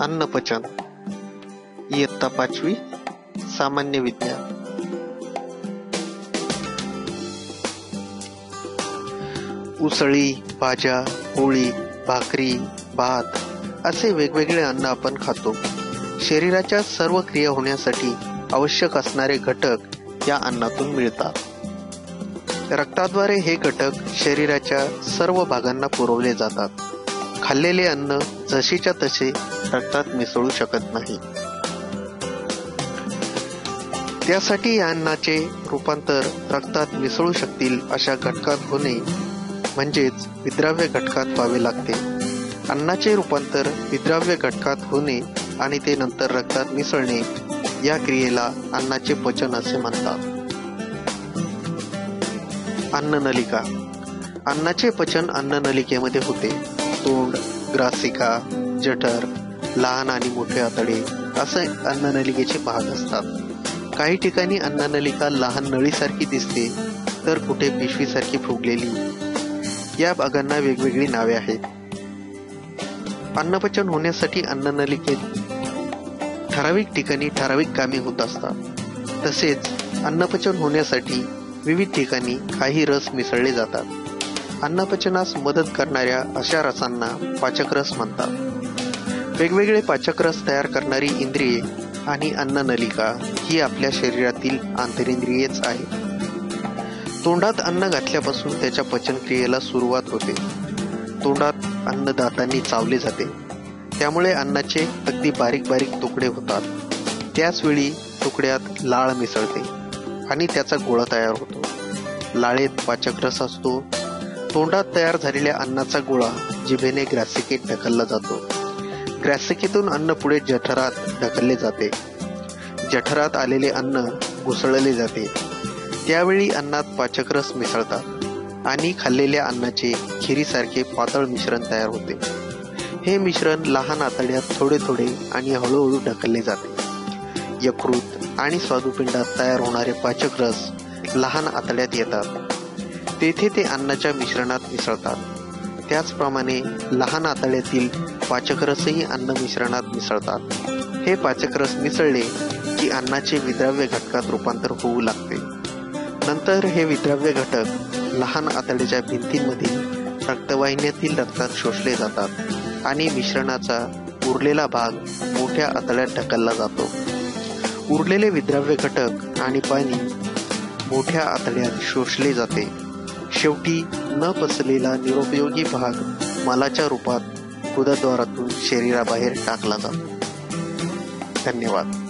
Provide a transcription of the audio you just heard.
अन्नपचन. इयत्ता पाचवी सामान्य विज्ञान उसळी भाज्या पोळी भाकरी भात असे वेगवेगळे अन्न आपण खातो. शरीराच्या सर्व क्रिया होण्यासाठी आवश्यक असणारे घटक या अन्नातून मिळतात. रक्ताद्वारे हे घटक शरीराच्या सर्व भागांना पुरवले जातात. खाल्लेले अन्न जशीच्या तसे रक्तात मिसळू शकत नाही. त्यासाठी या अन्नाचे रूपांतर रक्तात मिसळू शकतील अशा घटकात होणे म्हणजेच विद्राव्य घटकात व्हावे लागते. अन्नाचे रूपांतर विद्राव्य घटकात होणे आणि ते नंतर रक्तात मिसळणे या क्रियेला अन्नाचे पचन असे म्हणतात. अन्ननलिका. अन्नाचे पचन अन्ननलिकेमध्ये होते. तोंड ग्रासिका जठर लहान आणि मोठे आतडे असे अन्ननलिकेचे भाग असतात. काही ठिकाणी अन्ननलिका लहान नळीसारखी दिसते तर कुठे पिशवीसारखी फुगलेली. या भागांना वेगवेगळी नावे आहेत. अन्नपचन होण्यासाठी अन्ननलिकेत ठराविक ठिकाणी ठराविक कामे होत असतात. तसेच अन्नपचन होण्यासाठी विविध ठिकाणी काही रस मिसळले जातात. अन्नपचनास मदत करणाऱ्या अशा रसांना पाचक रस म्हणतात. वेगवेगळे पाचक रस तयार करणारी इंद्रिये आणि अन्ननलिका ही आपल्या शरीरातील आंतरिंद्रियेच आहे. तोंडात अन्न घातल्यापासून त्याच्या पचनक्रियेला सुरुवात होते. तोंडात अन्न दातांनी चावले जाते. त्यामुळे अन्नाचे अगदी बारीक बारीक तुकडे होतात. त्याचवेळी तुकड्यात लाळ मिसळते आणि त्याचा गोळा तयार होतो. लाळेत पाचक रस असतो. तोंडात तयार झालेल्या अन्नाचा गोळा जिभेने ग्रासिकेत ढकलला जातो. ग्रॅसिकेतून अन्न पुढे जठरात ढकलले जाते. जठरात आलेले अन्न घुसळले जाते. त्यावेळी अन्नात पाचकरस मिसळतात आणि खाल्लेल्या अन्नाचे खिरीसारखे पातळ मिश्रण तयार होते. हे मिश्रण लहान आतड्यात थोडे थोडे आणि हळूहळू ढकलले जाते. यकृत आणि स्वादुपिंडात तयार होणारे पाचक रस लहान आतड्यात येतात. तेथे ते अन्नाच्या मिश्रणात मिसळतात. त्याचप्रमाणे लहान आतड्यातील पाचकरसही अन्न मिश्रणात मिसळतात. हे पाचकरस मिसळले की अन्नाचे विद्राव्य घटकात रूपांतर होऊ लागते. नंतर हे विद्राव्य घटक लहान आतड्याच्या भिंतींमधील रक्तवाहिन्यातील रक्तात शोषले जातात आणि मिश्रणाचा उरलेला भाग मोठ्या आतड्यात ढकलला जातो. उरलेले विद्राव्य घटक आणि पाणी मोठ्या आतड्यात शोषले जाते. शेवटी न पचलेला निरुपयोगी भाग मालाच्या रूपात गुदद्वारातून शरीराबाहेर टाकला जातो. धन्यवाद.